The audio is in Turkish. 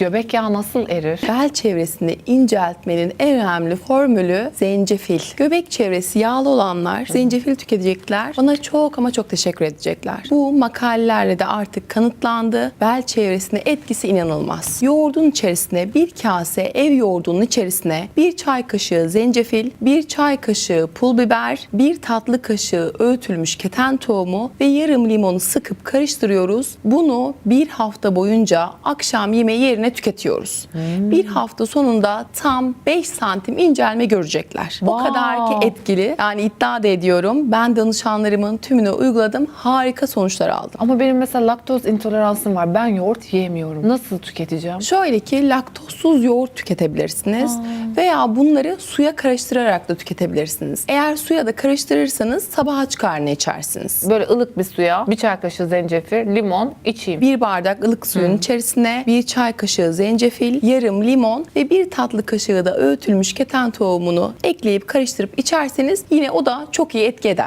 Göbek yağı nasıl erir? Bel çevresini inceltmenin en önemli formülü zencefil. Göbek çevresi yağlı olanlar zencefil tüketecekler. Bana çok ama çok teşekkür edecekler. Bu makalelerle de artık kanıtlandı. Bel çevresine etkisi inanılmaz. Yoğurdun içerisine bir kase ev yoğurdunun içerisine bir çay kaşığı zencefil, bir çay kaşığı pul biber, bir tatlı kaşığı öğütülmüş keten tohumu ve yarım limonu sıkıp karıştırıyoruz. Bunu bir hafta boyunca akşam yemeği yerine tüketiyoruz. Bir hafta sonunda tam 5 santim incelme görecekler. O Wow. kadar ki etkili. Yani iddia da ediyorum. Ben danışanlarımın tümünü uyguladım. Harika sonuçlar aldım. Ama benim mesela laktoz intoleransım var. Ben yoğurt yiyemiyorum. Nasıl tüketeceğim? Şöyle ki laktozsuz yoğurt tüketebilirsiniz veya bunları suya karıştırarak da tüketebilirsiniz. Eğer suya da karıştırırsanız sabah aç karnına içersiniz. Böyle ılık bir suya bir çay kaşığı zencefil, limon içeyim. Bir bardak ılık suyun içerisine bir çay kaşığı zencefil, yarım limon ve bir tatlı kaşığı da öğütülmüş keten tohumunu ekleyip karıştırıp içerseniz yine o da çok iyi etki eder.